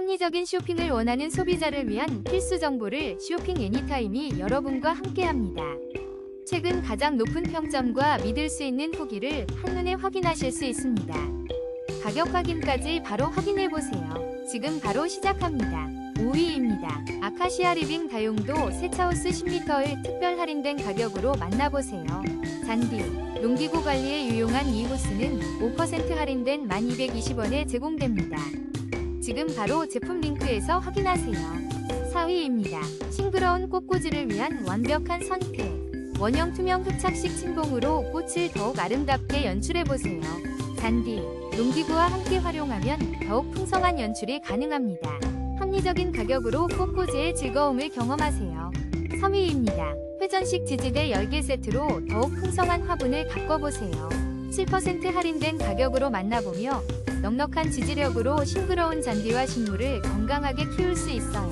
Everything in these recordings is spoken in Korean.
합리적인 쇼핑을 원하는 소비자를 위한 필수 정보를 쇼핑 애니타임이 여러분과 함께합니다. 최근 가장 높은 평점과 믿을 수 있는 후기를 한눈에 확인하실 수 있습니다. 가격 확인까지 바로 확인해 보세요. 지금 바로 시작합니다. 5위입니다. 아카시아 리빙 다용도 세차호스 10m를 특별 할인된 가격으로 만나보세요. 잔디, 농기구 관리에 유용한 이 호스는 5% 할인된 1220원에 제공됩니다. 지금 바로 제품 링크에서 확인하세요. 4위입니다. 싱그러운 꽃꽂이를 위한 완벽한 선택. 원형 투명 흡착식 침봉으로 꽃을 더욱 아름답게 연출해보세요. 잔디, 농기구와 함께 활용하면 더욱 풍성한 연출이 가능합니다. 합리적인 가격으로 꽃꽂이의 즐거움을 경험하세요. 3위입니다. 회전식 지지대 10개 세트로 더욱 풍성한 화분을 가꿔보세요. 7% 할인된 가격으로 만나보며 넉넉한 지지력으로 싱그러운 잔디와 식물을 건강하게 키울 수 있어요.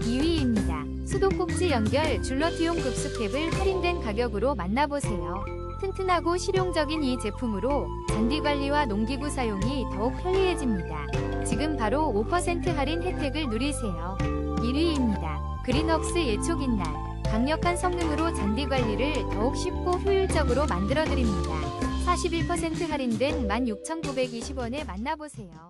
2위입니다. 수도꼭지 연결 줄러티용 급수캡을 할인된 가격으로 만나보세요. 튼튼하고 실용적인 이 제품으로 잔디 관리와 농기구 사용이 더욱 편리해집니다. 지금 바로 5% 할인 혜택을 누리세요. 1위입니다. 그린웍스 예초긴날 강력한 성능으로 잔디 관리를 더욱 쉽고 효율적으로 만들어드립니다. 41% 할인된 16,920원에 만나보세요.